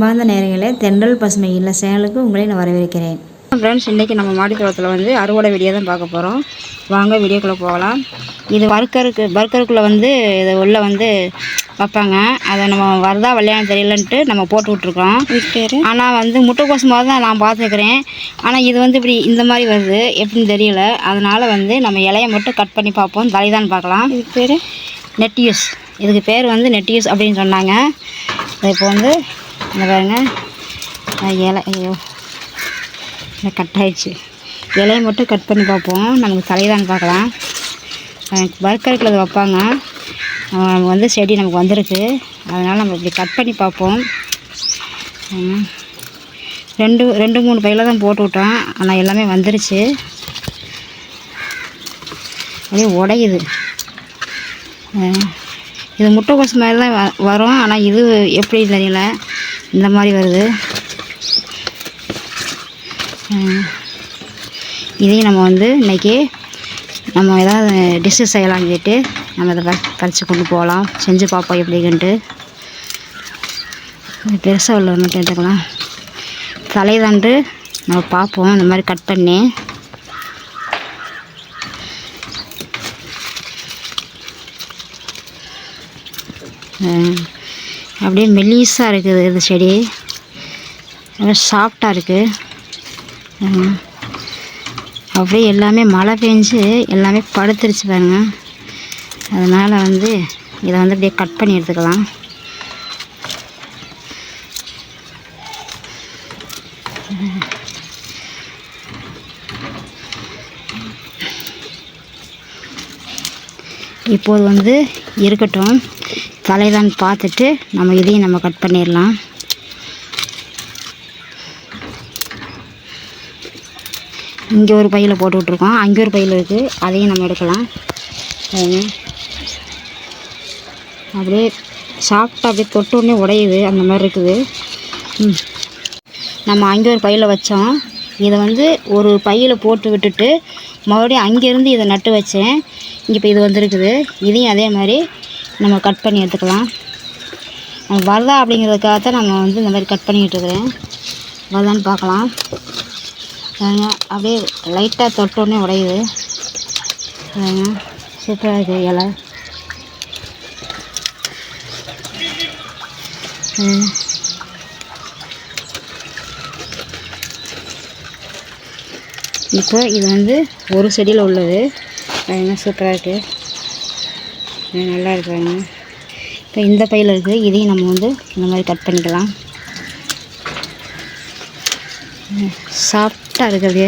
அன்பார்ந்த நேரங்களே தென்றல் பசுமை இல்ல சேனலுக்கு உங்களை நான் வரவேற்கிறேன். ஃப்ரெண்ட்ஸ் இன்றைக்கி நம்ம மாடி தோட்டத்தில் வந்து அறுவடை வீடியோ தான் பார்க்க போகிறோம் வாங்க வீடியோக்குள்ளே போகலாம். இது வறுக்கருக்கு வறுக்கருக்குள்ளே வந்து இதை உள்ளே வந்து வைப்பாங்க. அதை நம்ம வருதா வல்லையான்னு தெரியலன்ட்டு நம்ம போட்டு விட்ருக்கோம் பேர் ஆனால் வந்து முட்டைக்கோசு மாதிரி தான் நான் பார்த்துக்கிறேன் ஆனால் இது வந்து இப்படி இந்த மாதிரி வருது எப்படின்னு தெரியல. அதனால் வந்து நம்ம இலையை மட்டும் கட் பண்ணி பார்ப்போம். தலைதான் பார்க்கலாம். இதுக்கு பேர்? நெட்டியூஸ். இதுக்கு பேர் வந்து நெட்டியூஸ் அப்படின்னு சொன்னாங்க. இப்போ வந்து இந்த பாருங்க. இலை ஐயோ. இல்லை கட் ஆயிடுச்சு. இலையை மட்டும் கட் பண்ணி பார்ப்போம். நமக்கு தலைதான் பார்க்கலாம். பர்கருக்குள்ளது வைப்பாங்க. வந்து செடி நமக்கு வந்திருக்கு. அதனால் நம்ம இப்படி கட் பண்ணி பார்ப்போம். ரெண்டு ரெண்டு மூணு பையில தான் போட்டு விட்டோம். ஆனால் எல்லாமே வந்துருச்சு. அப்படியே உடையுது. இது முட்டைக்கோசு மாதிரி தான் வ- வரும். ஆனால் இது எப்படி தெரியல. இந்த மாதிரி வருது. இதையும் நம்ம வந்து இன்றைக்கி நம்ம ஏதாவது டிஷ்ஷு செய்யலாம்னு சொல்லிட்டு நம்ம அதை பறித்து கொண்டு போகலாம். செஞ்சு பார்ப்போம் எப்படின்ட்டு பெருசாக உள்ள மட்டும் எடுத்துக்கலாம் தலைதண்டு நம்ம பார்ப்போம். இந்த மாதிரி கட் பண்ணி. அஹ் அப்படியே மெல்லிஸாக இருக்குது இது செடி. ரொம்ப சாஃப்டாக இருக்குது அப்படியே எல்லாமே மழை பெஞ்சு எல்லாமே படுத்துருச்சு பாருங்க. அதனால் வந்து இதை வந்து அப்படியே கட் பண்ணி எடுத்துக்கலாம். இப்போது வந்து இருக்கட்டும். தலைதான் பார்த்துட்டு நம்ம இதையும் நம்ம கட் பண்ணிடலாம். இங்கே ஒரு பையில் போட்டு விட்ருக்கோம் அங்கே ஒரு பையில் இருக்குது அதையும் நம்ம எடுக்கலாம். அப்படியே சாப்பிட்டு அப்படியே தொட்ட உடனே உடையுது. அந்த மாதிரி இருக்குது. நம்ம அங்கே ஒரு பையில் வச்சோம். இதை வந்து ஒரு பையில் போட்டு விட்டுட்டு மறுபடியும் அங்கேருந்து இதை நட்டு வச்சேன். இங்கே இப்போ இது வந்திருக்குது. இதையும் அதே மாதிரி நம்ம கட் பண்ணி எடுத்துக்கலாம். வரதா வருதா அப்படிங்கிறதுக்காக தான் நம்ம வந்து இந்த மாதிரி கட் பண்ணிகிட்ருக்குறேன் வரதான்னு பார்க்கலாம். அப்படியே லைட்டாக தொட்டோடனே உடையுது. சூப்பராக இருக்குது இலை. இப்போ இது வந்து ஒரு செடியில் உள்ளது. சூப்பராக இருக்குது நல்லா இருக்காங்க. இப்போ இந்த பையில் இருக்குது இதையும் நம்ம வந்து இந்த மாதிரி கட் பண்ணிக்கலாம். சாஃப்டாக இருக்குது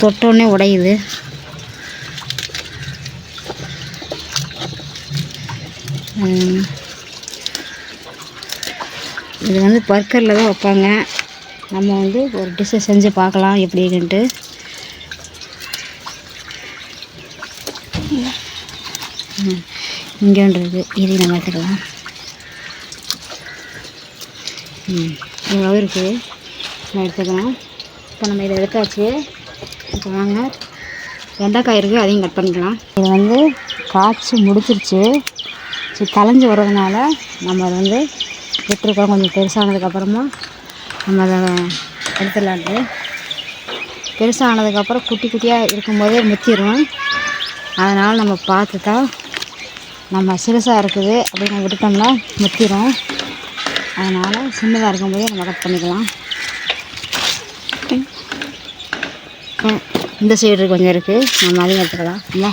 தொட்டோடனே உடையுது. இது வந்து பர்க்கரில் தான் வைப்பாங்க. நம்ம வந்து ஒரு டிஷ்ஷை செஞ்சு பார்க்கலாம் எப்படின்ட்டு இங்கே ஒன்று இருக்குது நம்ம எடுத்துக்கலாம். ம் இவ்வளோ இருக்குது நான் எடுத்துக்கலாம். இப்போ நம்ம இதை எடுத்தாச்சு. இப்போ வாங்க. வெண்டைக்காய் இருக்குது அதையும் கட் பண்ணிக்கலாம். இது வந்து காய்ச்சி முடிச்சிருச்சு. சரி களைஞ்சி வர்றதுனால நம்ம அதை வந்து விட்டுருக்கோம். கொஞ்சம் பெருசானதுக்கப்புறமா நம்ம அதை எடுத்துடலான்ட்டு பெருசானதுக்கப்புறம் குட்டி குட்டியாக இருக்கும்போதே முத்திரும். அதனால் நம்ம பார்த்து தான் நம்ம சிறுசாக இருக்குது அப்படின்னு விட்டுட்டோம்னா முத்திரும். அதனால் சின்னதாக இருக்கும்போதே நம்ம கட் பண்ணிக்கலாம். இந்த சைடு கொஞ்சம் இருக்குது நம்ம அதையும் எடுத்துக்கலாம். இல்லை?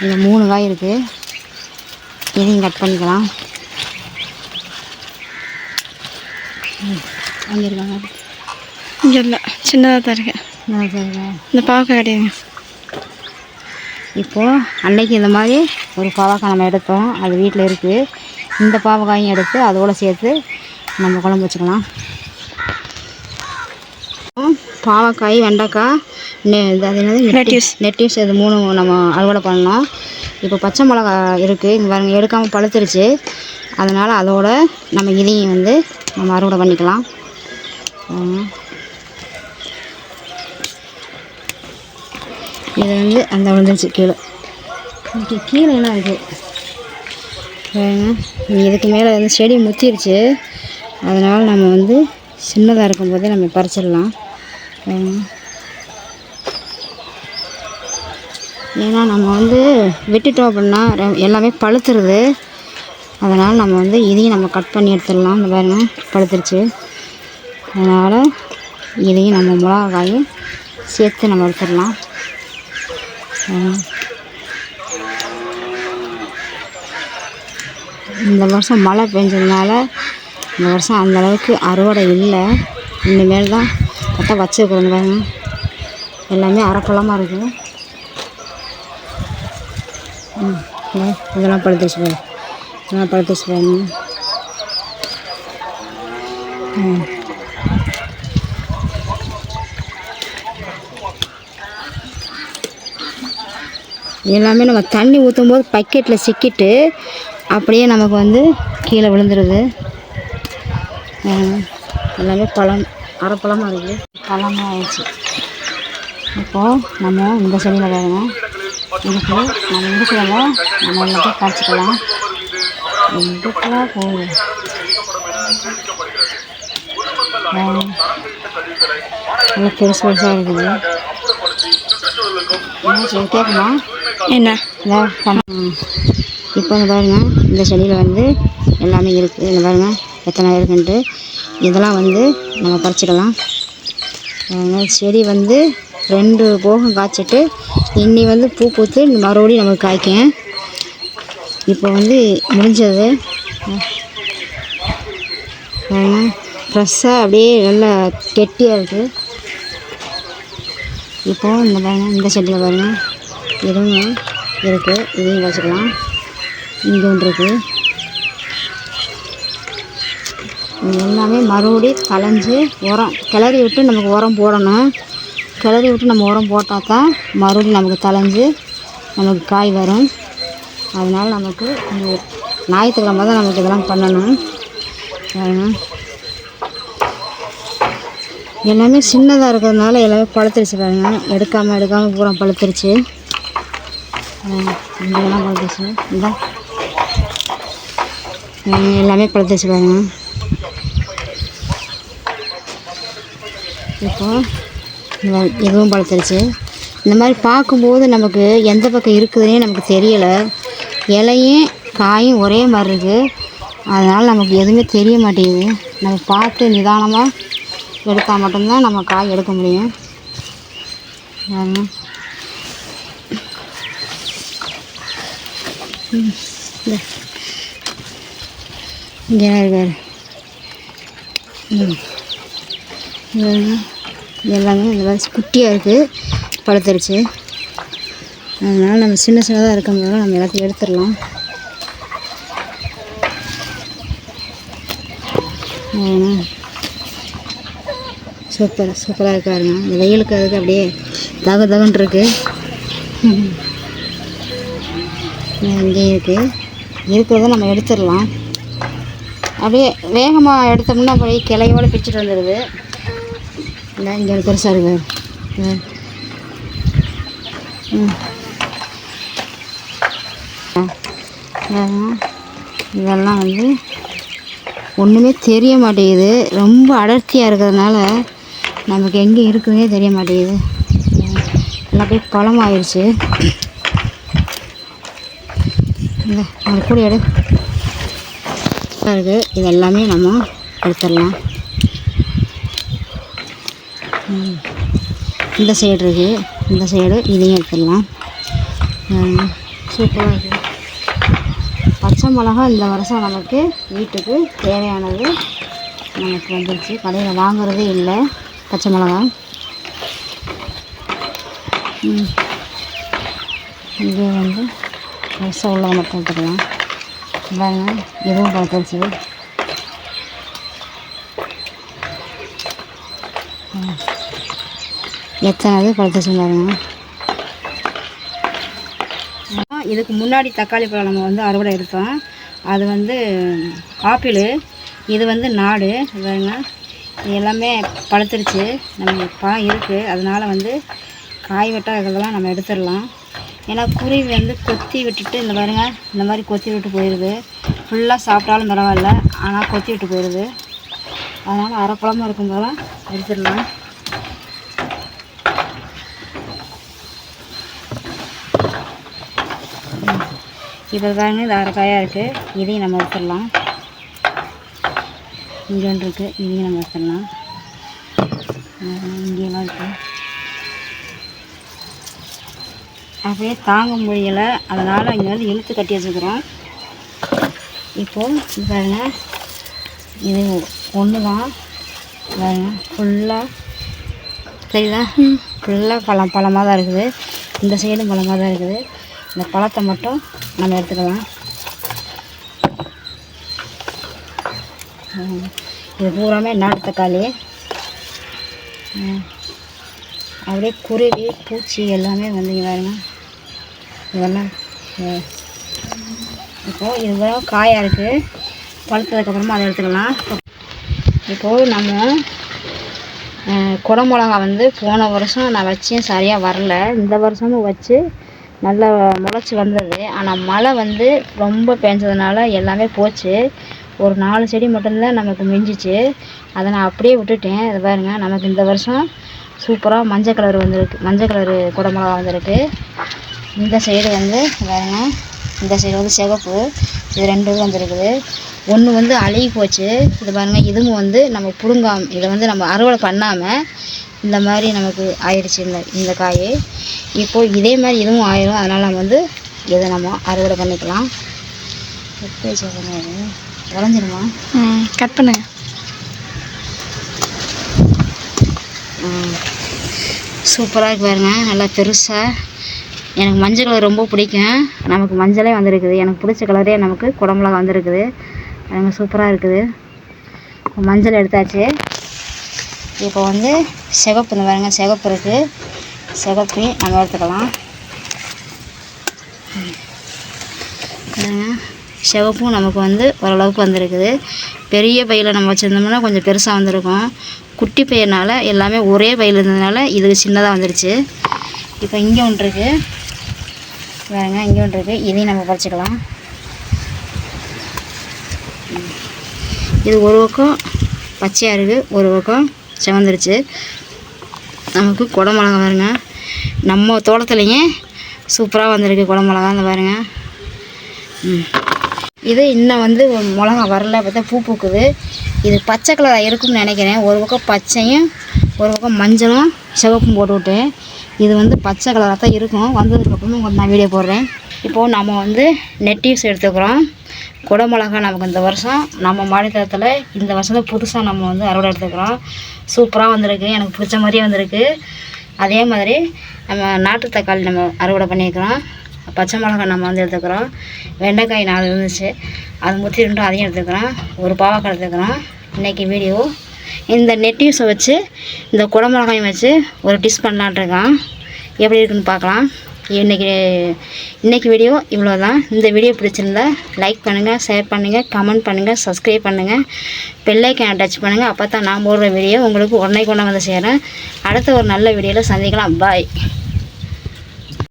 இங்கே மூணு காய் இருக்குது இதையும் கட் பண்ணிக்கலாம். ம், அங்கே இருக்காங்க இங்கே இல்லை சின்னதாக தான் இருக்கு. நான் சரிங்க இந்த பாவக்காய் கிடையாது இப்போது அன்னைக்கு இந்த மாதிரி ஒரு பாவக்காய் நம்ம எடுத்தோம். அது வீட்டில் இருக்குது இந்த பாவக்காயும் எடுத்து அதோட சேர்த்து நம்ம குழம்பு வச்சுக்கலாம். பாவக்காய் வெண்டைக்காய் நெ இது அது என்னது? Lettuce. நெட்டியூஸ் இது மூணு நம்ம அறுவடை பண்ணோம். இப்போ பச்சை மிளகா இருக்குது இங்கே பாருங்க எடுக்காமல் பழுத்துருச்சு. அதனால் அதோட நம்ம இதையும் வந்து நம்ம அறுவடை பண்ணிக்கலாம். இது வந்து அந்த விழுந்துருச்சு கீழே. இதுக்கு கீழே எல்லாம் இருக்குது இதுக்கு மேலே வந்து செடி முத்திருச்சு. அதனால் நம்ம வந்து சின்னதாக இருக்கும்போதே நம்ம பறிச்சிடலாம். ஏன்னா நம்ம வந்து விட்டுட்டோம் அப்படின்னா எல்லாமே பழுத்துருது. அதனால் நம்ம வந்து இதையும் நம்ம கட் பண்ணி எடுத்துடலாம். இந்த பாருங்க பழுத்துருச்சு. அதனால் இதையும் நம்ம மிளகாயும் சேர்த்து நம்ம எடுத்துடலாம். இந்த வருஷம் மழை பெஞ்சதுனால இந்த வருஷம் அந்த அளவுக்கு அறுவடை இல்லை. இனிமேல் தான் கரெக்டாக வச்சுருக்குறோங்க பாருங்க. எல்லாமே அரைப்பழமாக இருக்குது. ம் இதெல்லாம் பழுத்துச்சு பாருங்க இதெல்லாம் பழுத்துச்சு பாருங்க. ம். எல்லாமே நம்ம தண்ணி ஊற்றும் போது பக்கெட்டில் சிக்கிட்டு அப்படியே நமக்கு வந்து கீழே விழுந்துருது. எல்லாமே பழம் அரைப்பழமாக இருக்குது. பழமாக ஆயிடுச்சு. இப்போது நம்ம இந்த செடியில் பாருங்க இதுக்கு நம்ம இருக்கிறத நம்ம எல்லாத்தையும் பறிச்சுக்கலாம் இதுக்கெல்லாம் போகுது நல்லா பெருசு பெருசாக இருக்குது. என்ன சொல்லி கேட்குமா என்ன? இப்போ வந்து பாருங்கள் இந்த செடியில் வந்து எல்லாமே இருக்குது இந்த பாருங்கள் எத்தனை இருக்குன்ட்டு. இதெல்லாம் வந்து நம்ம பறிச்சிக்கலாம். செடி வந்து ரெண்டு போகம் காய்ச்சிட்டு இன்னி வந்து பூ பூத்து மறுபடியும் நமக்கு காய்க்கும். இப்போ வந்து முடிஞ்சது. ஃப்ரெஷ்ஷாக அப்படியே நல்லா கெட்டியாக இருக்குது இப்போது இந்த பாருங்கள் இந்த செடியில் பாருங்க. இதுவும் இருக்குது இதையும் வச்சுக்கலாம். இங்கே ஒன்று இருக்குது எல்லாமே மறுபடி களைஞ்சி உரம் கிளறி விட்டு நமக்கு உரம் போடணும். கிளறி விட்டு நம்ம உரம் போட்டால் தான் மறுபடியும் நமக்கு தலைஞ்சு நமக்கு காய் வரும். அதனால் நமக்கு ஞாயிற்றுக்கிழமை தான் நமக்கு இதெல்லாம் பண்ணணும். பாருங்க. எல்லாமே சின்னதாக இருக்கிறதுனால எல்லாமே பழுத்துருச்சு பாருங்க. எடுக்காமல் எடுக்காமல் பூரா பழுத்துருச்சு. இங்கெல்லாம் பழுத்துருச்சு. இந்த. எல்லாமே பழுத்துருச்சு பாருங்க. இப்போ எதுவும் இதுவும் பழுத்துருச்சு. இந்த மாதிரி பார்க்கும்போது நமக்கு எந்த பக்கம் இருக்குதுன்னே நமக்கு தெரியலை. இலையும் காயும் ஒரே மாதிரி இருக்குது அதனால் நமக்கு எதுவுமே தெரிய மாட்டேங்குது. நம்ம பார்த்து நிதானமாக எடுத்தால் மட்டும்தான் நம்ம காய் எடுக்க முடியும். இங்கே எல்லாமே இந்த மாதிரி குட்டியாக இருக்குது பழுத்துருச்சு. அதனால் நம்ம சின்ன சின்னதாக இருக்கும்போது நம்ம எல்லாத்தையும் எடுத்துடலாம். பாருங்க. சூப்பர் சூப்பராக இருக்காருங்க. இந்த வெயிலுக்கு அதுக்கு அப்படியே தக தகன் இருக்கு. இங்கேயும் இருக்குது இருக்கிறத நம்ம எடுத்துடலாம். அப்படியே வேகமாக எடுத்தோம்னா போய் கிளையோடு பிச்சுட்டு வந்துடுது. இல்லை இங்கே பெருசாக இருக்கு. ம். இதெல்லாம் வந்து ஒன்றுமே தெரிய மாட்டேங்குது. ரொம்ப அடர்த்தியாக இருக்கிறதுனால நமக்கு எங்கே இருக்குதே தெரிய மாட்டேங்குது. எல்லாம் போய் பழமாயிருச்சு. இல்லை அது கூட எடு. இருக்குது இது எல்லாமே நம்ம எடுத்துடலாம். இந்த சைடு இருக்குது இந்த சைடு இதையும் எடுத்துடலாம். சூப்பராக இருக்குது பச்சை மிளகா இந்த வருஷம் நமக்கு வீட்டுக்கு தேவையானது நமக்கு வந்துருச்சு. கடையில் வாங்குறதே இல்லை. பச்சை மிளகா. இது இங்கே வந்து வருஷம் உள்ளதை மட்டும் எடுத்துக்கலாம். பாருங்க இதுவும் பழுத்துருச்சு ம். எத்தனை இது பழுத்துச்சு பாருங்க இதுக்கு முன்னாடி தக்காளி பழம் நம்ம வந்து அறுவடை எடுத்தோம். அது வந்து ஆப்பிள் இது வந்து நாடு இது இது எல்லாமே பழுத்துருச்சு. நம்ம பழம் இருக்குது அதனால் வந்து காய் வெட்டா இருக்கிறதெல்லாம் நம்ம எடுத்துடலாம். ஏன்னா குருவி வந்து கொத்தி விட்டுட்டு இந்த பாருங்க இந்த மாதிரி கொத்தி விட்டு போயிடுது ஃபுல்லாக சாப்பிட்டாலும் பரவாயில்ல ஆனால் கொத்தி விட்டு போயிடுது அதனால் அரை குழம்பு இருக்கும் போதெல்லாம் எடுத்துடலாம். இப்போ பாருங்க இது அரைக்காயாக இருக்குது இதையும் நம்ம எடுத்துடலாம். இங்கே ஒன்று இருக்குது இதையும் நம்ம எடுத்துடலாம் இங்கேலாம் இருக்குது அப்படியே தாங்க முடியலை. அதனால் இங்கே வந்து இழுத்து கட்டி வச்சுக்கிறோம் இப்போது பாருங்க. இது ஒன்று தான் பாருங்க ஃபுல்லாக தெரியுதா ஃபுல்லாக பழம் பழமாக தான் இருக்குது. இந்த சைடும் பழமாக தான் இருக்குது. இந்த பழத்தை மட்டும் நம்ம எடுத்துக்கலாம். இது பூராமே நாட்டு தக்காளி? அப்படியே குருவி பூச்சி எல்லாமே வந்து பாருங்க. இதெல்லாம் இப்போது இது. காயாக இருக்குது பழுத்ததுக்கப்புறமா அதை எடுத்துக்கலாம். இப்போது நம்ம குடமிளகா வந்து போன வருஷம் நான் வச்சேன் சரியாக வரல. இந்த வருஷமும் வச்சு நல்லா முளைச்சி வந்தது. ஆனால் மழை வந்து ரொம்ப பெஞ்சதுனால எல்லாமே போச்சு. ஒரு நாலு செடி மட்டும்தான் நமக்கு மிஞ்சிச்சு. அதை நான் அப்படியே விட்டுட்டேன். அதை பாருங்க நமக்கு இந்த வருஷம் சூப்பராக மஞ்சள் கலர் வந்திருக்கு. மஞ்சள் கலரு குடமிளகா வந்திருக்கு. இந்த சைடு வந்து பாருங்க இந்த சைடு வந்து சிகப்பு இது ரெண்டு வந்துருக்குது. வந்திருக்குது ஒன்று வந்து அழுகி போச்சு. இது பாருங்க இதுவும் வந்து நம்ம பிடுங்காம இதை வந்து நம்ம அறுவடை பண்ணாமல் இந்த மாதிரி நமக்கு ஆயிடுச்சு இந்த இந்த காய். இப்போது இதே மாதிரி இதுவும் ஆயிடும் அதனால் நம்ம வந்து இதை நம்ம அறுவடை பண்ணிக்கலாம். எப்படி சொல்லுங்கள் உடஞ்சிருமா ம் கட் பண்ணுங்க. சூப்பராக இருக்கு பாருங்க நல்லா பெருசாக எனக்கு மஞ்சள் கலர் ரொம்ப பிடிக்கும். நமக்கு மஞ்சளே வந்திருக்குது. எனக்கு பிடிச்ச கலரே நமக்கு குடமிளகா வந்திருக்குது. பாருங்க சூப்பராக இருக்குது. மஞ்சள் எடுத்தாச்சு. இப்போ வந்து சிகப்பு இந்த பாருங்க சிகப்பு இருக்குது சிகப்பு நம்ம எடுத்துக்கலாம். ம். சிவப்பும் நமக்கு வந்து ஓரளவுக்கு வந்திருக்குது. பெரிய பையில் நம்ம வச்சுருந்தோம்னா கொஞ்சம் பெருசாக வந்திருக்கும். குட்டி பையனால் எல்லாமே ஒரே பையில் இருந்ததுனால இது சின்னதாக வந்துருச்சு. இப்போ இங்கே ஒன்று இருக்குது பாருங்க இங்கே ஒன்று இருக்குது இதையும் நம்ம பறிச்சுக்கலாம். இது ஒரு பக்கம் பச்சையாக இருக்குது ஒரு பக்கம் சிவந்துருச்சு. நமக்கு குடமிளகா பாருங்க. நம்ம தோட்டத்துலேயே சூப்பராக வந்திருக்கு குடமிளகா அந்த பாருங்க. ம். இது இன்னும் வந்து மிளகா வரல பார்த்தா பூ பூக்குது. இது பச்சை கலராக இருக்கும்னு நினைக்கிறேன். ஒரு பக்கம் பச்சையும் ஒரு பக்கம் மஞ்சளும் சிவப்பும் போட்டுவிட்டேன் இது வந்து பச்சை கலராக தான் இருக்கும். வந்ததுக்கப்புறமா உங்களுக்கு நான் வீடியோ போடுறேன். இப்போது நம்ம வந்து நெட்டிவ்ஸ் எடுத்துக்கிறோம். குடமிளகா நமக்கு இந்த வருஷம் நம்ம மாநிலத்தில் இந்த வருஷம் தான் புதுசாக நம்ம வந்து அறுவடை எடுத்துக்கிறோம். சூப்பராக வந்திருக்கு. எனக்கு பிடிச்ச மாதிரியே வந்திருக்கு. அதே மாதிரி நம்ம நாட்டு தக்காளி நம்ம அறுவடை பண்ணியிருக்கிறோம் பச்சை மிளகாய் நம்ம வந்து எடுத்துக்கிறோம். வெண்டைக்காய் நாலு இருந்துச்சு. அது முற்றி ரெண்டும் அதையும் எடுத்துக்கிறோம். ஒரு பாவக்காய் எடுத்துக்கிறோம். இன்றைக்கி வீடியோ இந்த நெட்டிவ்ஸை வச்சு இந்த குடமிளகாயும் வச்சு ஒரு டிஷ் பண்ணலான்ட்ருக்கான் எப்படி இருக்குன்னு பார்க்கலாம். இன்றைக்கி இன்றைக்கி வீடியோ இவ்வளோ தான் இந்த வீடியோ பிடிச்சிருந்தா லைக் பண்ணுங்கள் ஷேர் பண்ணுங்கள் கமெண்ட் பண்ணுங்கள் சப்ஸ்கிரைப் பண்ணுங்கள் பெல்லைக்கான டச் பண்ணுங்கள் அப்போ தான் நான் போடுற வீடியோ உங்களுக்கு உடனே கொண்டு வந்து சேரேன் அடுத்த ஒரு நல்ல வீடியோவில் சந்திக்கலாம். பாய்